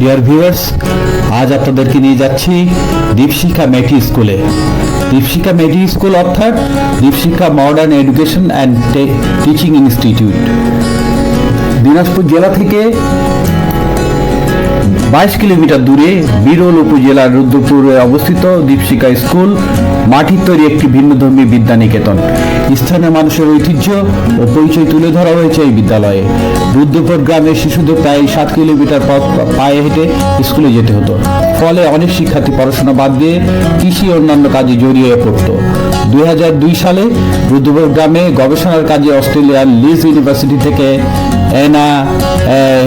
Dear viewers আজ আপনাদেরকে নিয়ে যাচ্ছি দীপশিখা মেটি স্কুলে। দীপশিখা মেটি স্কুল অর্থাৎ Dipshikha modern education and teaching institute. Dinajpur জেলা থেকে বাইশ কিলোমিটার দূরে বিরল উপজেলার রুদ্রপুরে অবস্থিত দীপশিকা স্কুল, মাটির তৈরি একটি ভিন্নধর্মী বিদ্যানিকেতন। স্থানীয় মানুষের ঐতিহ্য ও পরিচয় তুলে ধরা হয়েছে এই বিদ্যালয়ে। রুদ্রপুর গ্রামের শিশুদের প্রায় সাত কিলোমিটার পথ পায়ে হেঁটে স্কুলে যেতে হতো। ফলে অনেক শিক্ষার্থী পড়াশোনা বাদ দিয়ে কৃষি অন্যান্য কাজে জড়িয়ে পড়তো। দুই সালে রুদ্রপুর গ্রামে গবেষণার কাজে অস্ট্রেলিয়ার লিজ ইউনিভার্সিটি থেকে এনা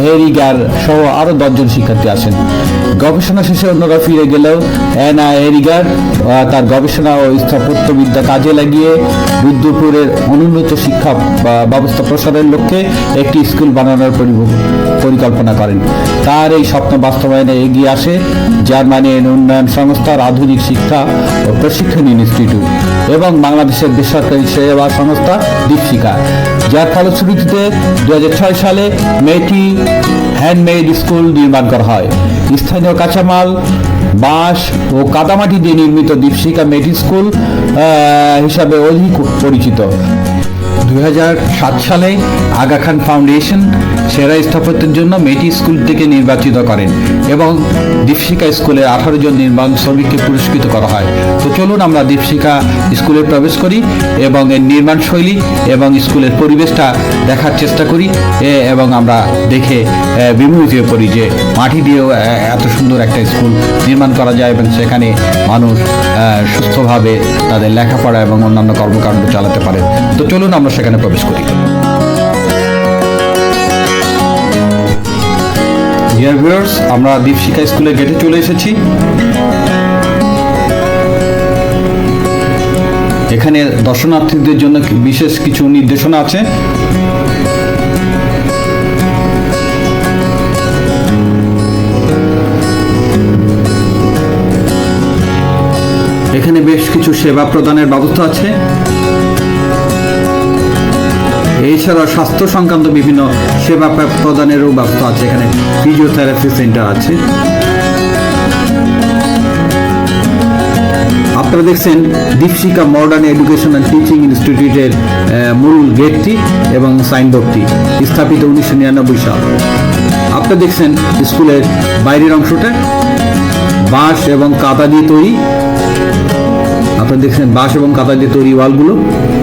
হেরিগার সহ আরও দশজন শিক্ষার্থী আসেন গবেষণা শেষে অন্যরা ফিরে গেলেও হেরিগার আহ, তার গবেষণা ও স্থাপত্যবিদ্যা কাজে লাগিয়ে রুদ্রপুরের অনুন্নত শিক্ষা ব্যবস্থা প্রসারের লক্ষ্যে একটি স্কুল বানানোর পরি- পরিকল্পনা করেন। তার এই স্বপ্ন বাস্তবায়নে এগিয়ে আসে জার্মানির উন্নয়ন সংস্থার আধুনিক শিক্ষা ও প্রশিক্ষণ ইনস্টিটিউট এবং বাংলাদেশের বেসরকারি সেবা সংস্থা দীপশিকা যার ফলশ্রুতিতে দু হাজার ছয় সালে মেয়েটি হ্যান্ডমেড স্কুল নির্মাণ করা হয়। স্থানীয় কাঁচামাল, বাঁশ ও কাদামাটি দিয়ে নির্মিত দীপশিকা মেডি স্কুল হিসাবে অধিক পরিচিত। দু হাজার সাত সালে আগা খান ফাউন্ডেশন সেরা স্থাপত্যের জন্য মেটি স্কুল থেকে নির্বাচিত করেন এবং দীপশিকা স্কুলের আঠারো জন নির্মাণ শ্রমিককে পুরস্কৃত করা হয়। তো চলুন আমরা দীপশিকা স্কুলে প্রবেশ করি এবং এর নির্মাণ শৈলী এবং স্কুলের পরিবেশটা দেখার চেষ্টা করি এবং আমরা দেখে বিমোহিত হয়ে পড়ি যে মাটি দিয়েও এত সুন্দর একটা স্কুল নির্মাণ করা যায় এবং সেখানে মানুষ সুস্থভাবে তাদের লেখাপড়া এবং অন্যান্য কর্মকাণ্ড চালাতে পারে। তো চলুন আমরা সেখানে প্রবেশ করি। আমরা দীপশিখা স্কুলের গেটে চলে এসেছি। এখানে দর্শনার্থীদের জন্য বিশেষ কিছু নির্দেশনা আছে? এখানে বেশ কিছু সেবা প্রদানের ব্যবস্থা আছে। এছাড়া স্বাস্থ্য সংক্রান্ত বিভিন্ন সেবা প্রদানেরও ব্যবস্থা আছে। এখানে ফিজিওথেরাপি সেন্টার আছে। আপনারা দেখছেন Dipshikha modern education and teaching ইনস্টিটিউটের মূল গেটটি এবং সাইনবোর্ডটি স্থাপিত উনিশশো নিরানব্বই সাল। আপনারা দেখছেন স্কুলের বাইরের অংশটা, বাঁশ এবং কাদা দিয়ে তৈরি। আপনারা দেখছেন বাঁশ এবং কাদা দিয়ে তৈরি ওয়ালগুলো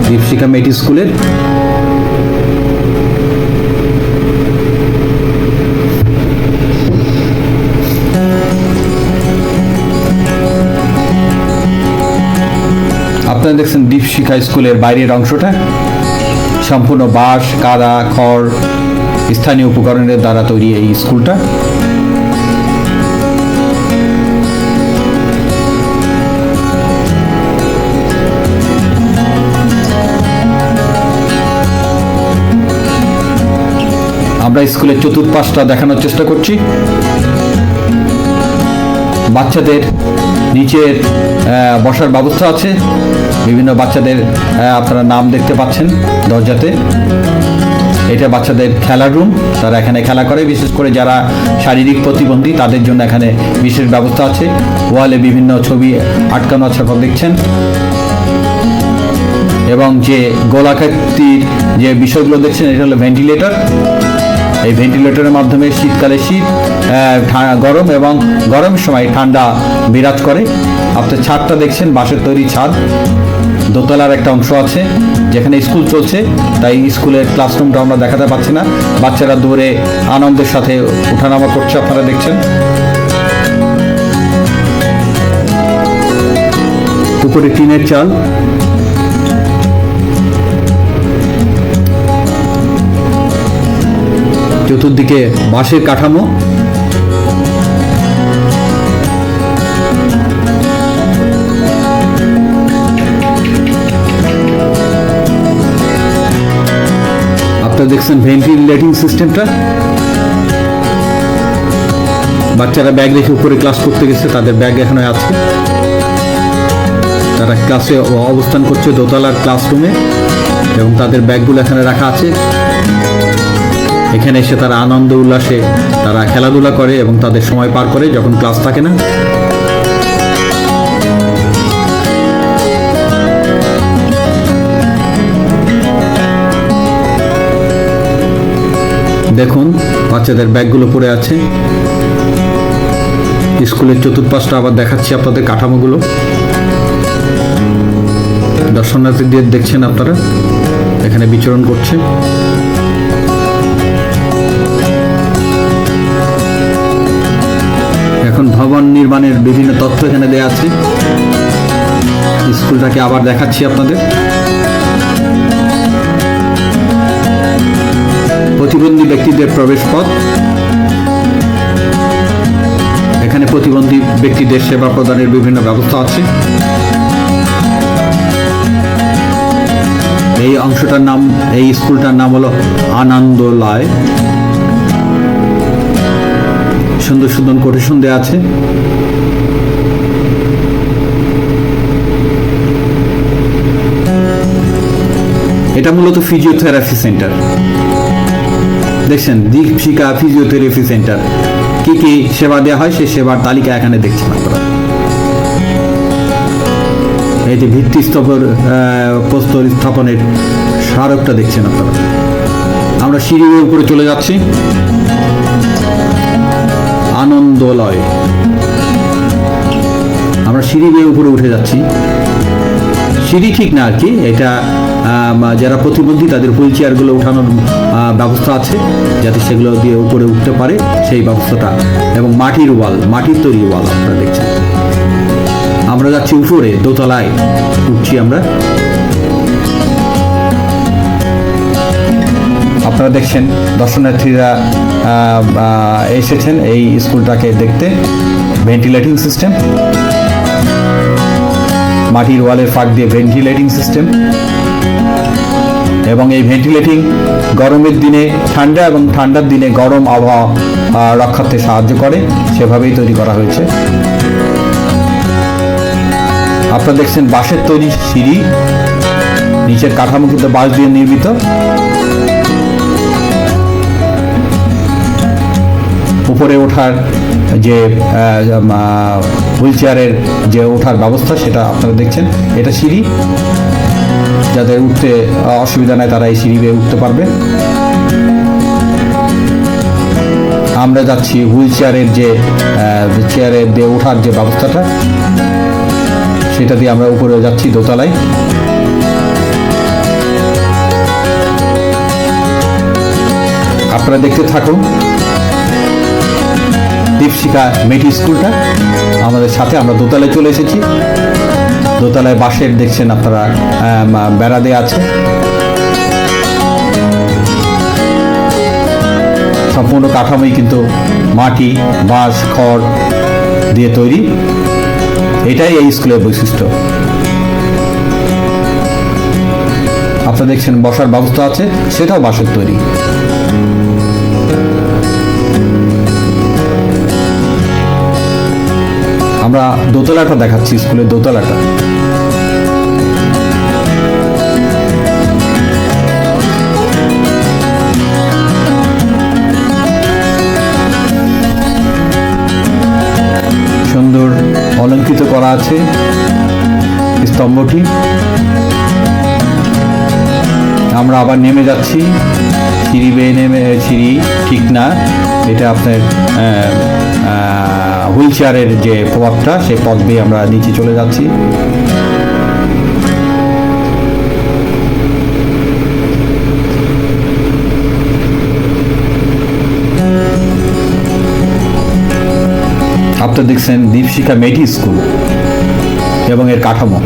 দীপশিকা মেটি স্কুলের। দেখছেন দীপশিখা স্কুলের বাইরের অংশটা সম্পূর্ণ বাঁশ, কাদা, খড়, স্থানীয় উপকরণের দ্বারা তৈরি এই স্কুলটা। আমরা স্কুলের চতুর্পাশটা দেখানোর চেষ্টা করছি। বাচ্চাদের নিচের বসার ব্যবস্থা আছে। বিভিন্ন বাচ্চাদের আপনারা নাম দেখতে পাচ্ছেন দরজাতে। এটা বাচ্চাদের খেলার রুম তারা এখানে খেলা করে। বিশেষ করে যারা শারীরিক প্রতিবন্ধী, তাদের জন্য এখানে বিশেষ ব্যবস্থা আছে। ওয়ালে বিভিন্ন ছবি আটকানো আছে, আপনারা দেখছেন। এবং যে গোলাকৃতির যে বিষয়গুলো দেখছেন, এটা হলো ভেন্টিলেটর এই ভেন্টিলেটরের মাধ্যমে শীতকালে শীত গরম এবং গরম সময় ঠান্ডা বিরাজ করে। আপনার ছাদটা দেখছেন, বাঁশের তৈরি ছাদ। দোতলার একটা অংশ আছে, যেখানে স্কুল চলছে, তাই স্কুলের ক্লাসরুমটা আমরা দেখাতে পাচ্ছি না। বাচ্চারা দূরে আনন্দের সাথে ওঠানামা করছে, আপনারা দেখছেন। উপরে টিনের চাল। চতুর্দিকে বাঁশের কাঠামো। আপনারা দেখছেন ভেন্টিলেটিং সিস্টেমটা। বাচ্চারা ব্যাগ রেখে উপরে ক্লাস করতে গেছে, তাদের ব্যাগ এখানে আছে। তারা ক্লাসে অবস্থান করছে দোতলার ক্লাসরুমে এবং তাদের ব্যাগগুলো এখানে রাখা আছে। এখানে এসে তারা আনন্দ উল্লাসে তারা খেলাধুলা করে এবং তাদের সময় পার করে যখন ক্লাস থাকে না। দেখুন, বাচ্চাদের ব্যাগগুলো পড়ে আছে। স্কুলের চতুর্পাশটা আবার দেখাচ্ছি আপনাদের কাঠামোগুলো। দর্শনার্থীদের দেখছেন আপনারা, এখানে বিচরণ করছে। দেওয়া আছে। স্কুলটাকে আবার দেখাচ্ছি আপনাদের। প্রতিবন্ধী ব্যক্তিদের প্রবেশ পথ এখানে প্রতিবন্ধী ব্যক্তিদের সেবা প্রদানের বিভিন্ন ব্যবস্থা আছে। এই অংশটার নাম, এই স্কুলটার নাম হলো আনন্দলয়। সুন্দর সুন্দর কোটেশন দেওয়া আছে। এটা মূলত ফিজিওথেরাপি সেন্টার দেখছেন দীপশিকা ফিজিওথেরাপি সেন্টার কি কি সেবা দেওয়া হয় সেই সেবার তালিকা এখানে দেখছেন আপনারা এই যে ভিত্তি স্তবর প্রস্তর স্থাপনের স্মারকটা দেখছেন আপনারা। আমরা সিঁড়ির উপরে চলে যাচ্ছি। আনন্দলয়। আমরা সিঁড়ি বেয়ে উপরে উঠে যাচ্ছি। সিঁড়ি ঠিক না আর কি, এটা যারা প্রতিবন্ধী, তাদের হুইল চেয়ারগুলো ওঠানোর ব্যবস্থা আছে যাতে সেগুলো দিয়ে উপরে উঠতে পারে সেই ব্যবস্থাটা। এবং মাটির ওয়াল, মাটির তৈরি ওয়াল আপনারা দেখছেন। আমরা যাচ্ছি উপরে, দোতলায়। উঠছি আমরা। আপনারা দেখছেন, দর্শনার্থীরা এসেছেন এই স্কুলটাকে দেখতে। Ventilating system. মাটির ওয়ালের ফাঁক দিয়ে ভেন্টিলেটিং সিস্টেম। এবং এই ভেন্টিলেটিং গরমের দিনে ঠান্ডা এবং ঠান্ডার দিনে গরম আবহাওয়া রক্ষার্থে সাহায্য করে, সেভাবেই তৈরি করা হয়েছে। আপনারা দেখছেন বাঁশের তৈরি সিঁড়ি, নিচের কাঠামো কিন্তু বাঁশ দিয়ে নির্মিত। উপরে ওঠার যে হুইল চেয়ারের যে ওঠার ব্যবস্থা, সেটা আপনারা দেখছেন। এটা সিঁড়ি। যাদের উঠতে অসুবিধা নাই, তারা এই সিঁড়ি বেয়ে উঠতে পারবে। আমরা যাচ্ছি হুইল চেয়ারের যে চেয়ারের দিয়ে ওঠার যে ব্যবস্থাটা, সেটা দিয়ে আমরা উপরে যাচ্ছি দোতলায়। আপনারা দেখতে থাকুন, দীপশিখা মেটি স্কুলটা। আমাদের সাথে আমরা দোতলায় চলে এসেছি। দোতলায় বাঁশের দেখছেন আপনারা বেড়া দেওয়া আছে। সম্পূর্ণ কাঠামোই কিন্তু মাটি, বাঁশ, খড় দিয়ে তৈরি। এটাই এই স্কুলের বৈশিষ্ট্য। আপনারা দেখছেন বসার ব্যবস্থা আছে, সেটাও বাঁশের তৈরি। আমরা দোতলাটা দেখাচ্ছি, স্কুলের দোতলাটা। করা আছে। স্তম্ভটি। আমরা আবার নেমে যাচ্ছি। সিঁড়ি বেয়ে নেমে সিঁড়ি ঠিক না। এটা আপনার হুইল চেয়ারের যে পথটা সেই পথ দিয়ে আমরা নিচে চলে যাচ্ছি। দেখছেন দীপশিখা মেটি স্কুল এবং এর কাঠামো।